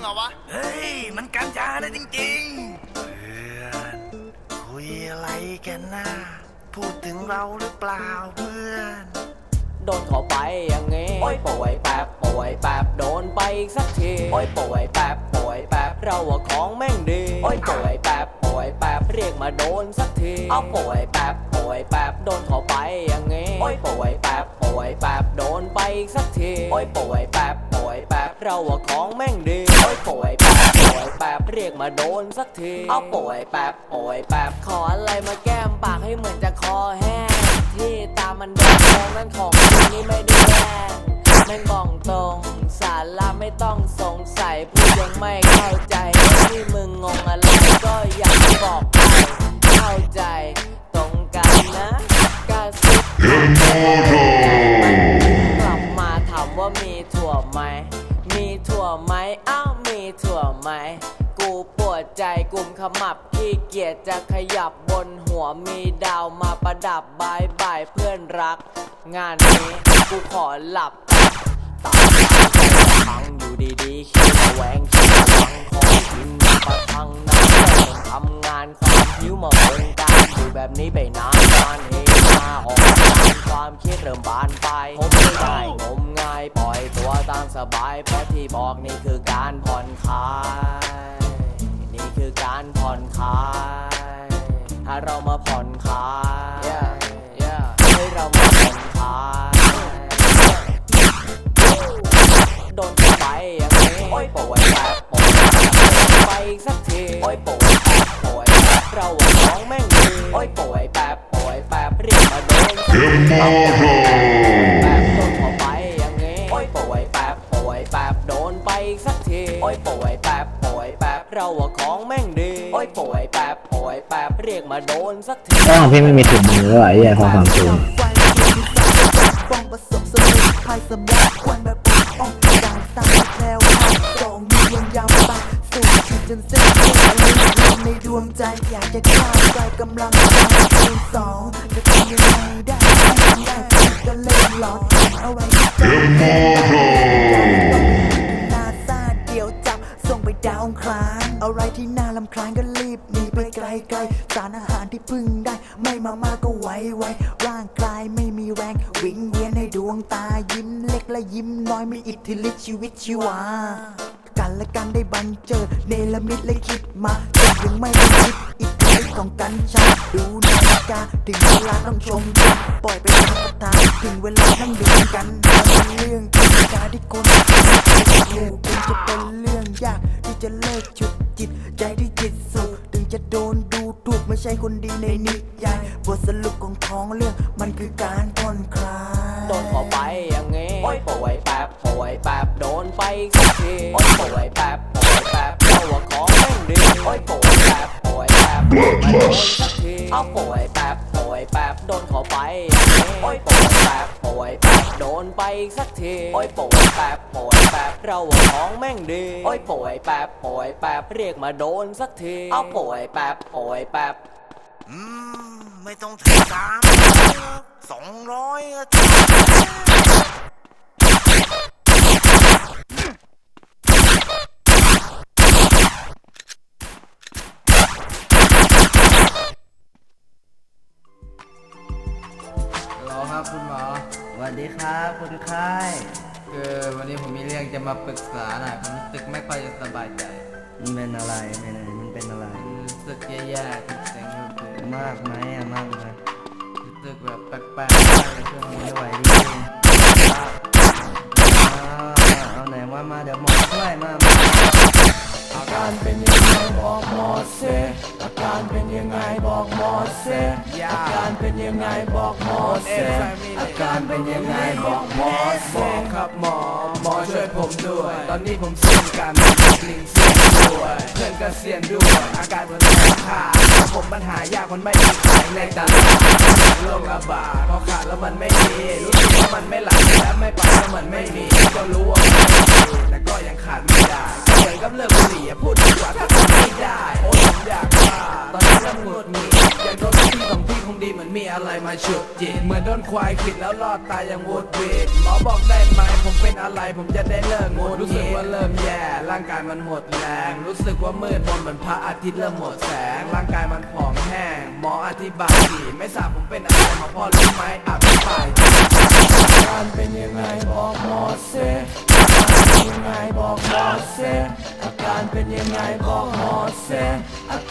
เหรอวะ เฮ้ย มันกัญชานะจริงๆ เพื่อนคุยอะไรกันนะพูดถึงเราหรือเปล่าเพื่อน โดนเขาไปอย่างงี้โอ้ยป่วยแป๊บป่วยแป๊บโดนไปอีกสักทีโอ้ยป่วยแป๊บป่วยแป๊บเราว่าของแม่งดีโอ้ยป่วยแป๊บป่วยแป๊บเรียกมาโดนสักทีเอาป่วยแป๊บป่วยแป๊บโดนเขาไปอย่างงี้โอ้ยป่วยแป๊บป่วยแป๊บโดนไปอีกสักทีโอ้ยป่วยแป๊บป่วยแป๊บเราว่าของแม่งดี เรียกมาโดนสักที เอาป่วยแป๊บป่วยแป๊บขออะไรมาแก้มปากให้เหมือนจะคอแห้ง ที่ตามันแดงมองนั่นของจริงนี่ไม่ได้แกล้งแม่งบอกตรง สาระไม่ต้องสงสัยพูดยังไม่เข้าใจที่มึงงงอะไรก็อยากจะบอกไปเข้าใจตรงกันนะกระซิบกลับมาถามว่ามีถั่วไหม มีถั่วไหมอ้าวมีถั่วไหมกูปวด ใจกลุ่มขมับขี้เกียจจะขยับบนหัวมีดาวมาประดับบายบายเพื่อนรัก งานนี้กูขอหลับตาฟังอยู่ดีๆคิดระแวงคิดระวังของกินมาประทังน้ำแม่งทำงานความหิวมาบงกาอยู่แบบนี้ไปนานนานเฮมาออกการความคิดเริ่มบานไปผมไม่ได้งมงายปล่อยตัวตามสบายเพราะที่บอกนี่คือการ ร้องแม่งดีโอ้ยป่วยแบบป่วยแบบเรียกมาโดนแบบโดนเข้าไปอย่างนี้โอ้ยป่วยแบบป่วยแบบโดนไปอีกสักทีโอ้ยป่วยแบบป่วยแบบเราอะของแม่งดีโอ้ยป่วยแบบป่วยแบบเรียกมาโดนสักทีก็ของพี่ไม่มีถุงมือแล้วไอ้เหี้ยพอความสูงขียวที่สามป้องประส วงใจอยากจะฆ่าใจกำลังใจคูณสองจะทำยังไงได้ทำได้ก็เล่นหลอดเอาไว้ที่ใจหน้าซาเดียวจับส่งไปดาวอังคลานอะไรที่น่าลำคลานก็รีบหนีไปไกลๆสารอาหารที่พึ่งได้ ไม่มามาก็ไวไวๆร่างกายไม่มีแรง วิ่งเวียนในดวงตายิ้มเล็กและยิ้มน้อยมีอิทธิฤทธิ์ชีวิตชีวา กันและกันได้บันเจอเนลมิตเลยคิดมาแต่ยังไม่ได้คิดอิทธิฤทธิ์ของกัญชาดูนาฬิกาถึงเวลาต้องชมกันปล่อยไปตามประทานถึงเวลาต้องดูกันเป็นเรื่องธรรมดาที่คนอยู่คงจะเป็นเรื่องยากที่จะเลิกชุดจิตใจที่จิตสุขถึงจะโดนดูถูกไม่ใช่คนดีในนิยายบทสรุปของท้องเรื่องมันคือการผ่อนคลายโดนข้าไปอย่างงี้โอ้ยป่วยแป๊บป่วยแป๊บ โดนไปอีกสักทีโอ้ยป่วยแป๊บป่วยแป๊บเราว่าของแม่งดีโอ้ยป่วยแป๊บป่วยแป๊บมาโดนสักทีเอาป่วยแป๊บป่วยแป๊บโดนเข้าไปอย่างงี้โอ้ยป่วยแป๊บป่วยแป๊บโดนไปสักทีโอ้ยป่วยแป๊บป่วยแป๊บเราว่าของแม่งดีโอ้ยป่วยแป๊บป่วยแป๊บเรียกมาโดนสักทีเอาป่วยแป๊บป่วยแป๊บอืมไม่ต้องถึงสามสองร้อยก็ ครับคุณหมอสวัสดีครับคนไข้คือวันนี้ผมมีเรื่องจะมาปรึกษาหน่อยผมรู้สึกไม่ค่อยจะสบายใจมันเป็นอะไรเป็นอะไรมันเป็นอะไร รู้สึกแย่ๆติดเซ็งอยู่คือมากไหมอะมากไหมรู้สึกแบบแปลกๆมากเลยช่วงนี้ ยังไงบอกหมอเซอาการเป็นยังไงบอกหมอเซอาการเป็นยังไงบอกหมอเซครับหมอหมอช่วยผมด้วย ตอนนี้ผมเสี่ยงกันลิงเสี่ยงด้วยเพื่อนก็เสี่ยงด้วย อาการมันแสบขาดผมปัญหายากมันไม่มีขายในตลาดโรคระบาดพอขาดแล้วมันไม่มีรู้สึกว่ามันไม่ไหลและไม่ไปแล้วมันไม่มีก็รู้ว่ามันไม่มีแต่ก็ยังขาดไม่ได้ก็เหมือนกับเลิกบุหรี่อะพูดดีกว่าถ้าทำไม่ได้โอ้ยผมอยากว่าตอน นี้เริ่มหงุดหงิดยากโดนพี่สองพี่คงดีเหมือนมีอะไรมาฉุดจิตเหมือนโดนควายขิดแล้วรอดตายอย่างวูดวีดหมอบอกได้ไหมผมเป็นอะไรผมจะได้เลิกงดรู้สึกว่าเริ่มแย่ ร่างกายมันหมดแรง รู้สึกว่ามืดมนเหมือนพระอาทิตย์เริ่มหมดแสง ร่างกายมันผอมแห้ง หมออธิบายดีไม่ทราบผมเป็นอะไรหมอพ่อรู้ไหมอธิบายอาการเป็นยังไงบอกหมอเซอาการเป็นยังไงบอกหมอเซอาการเป็นยังไงบอกหมอเซ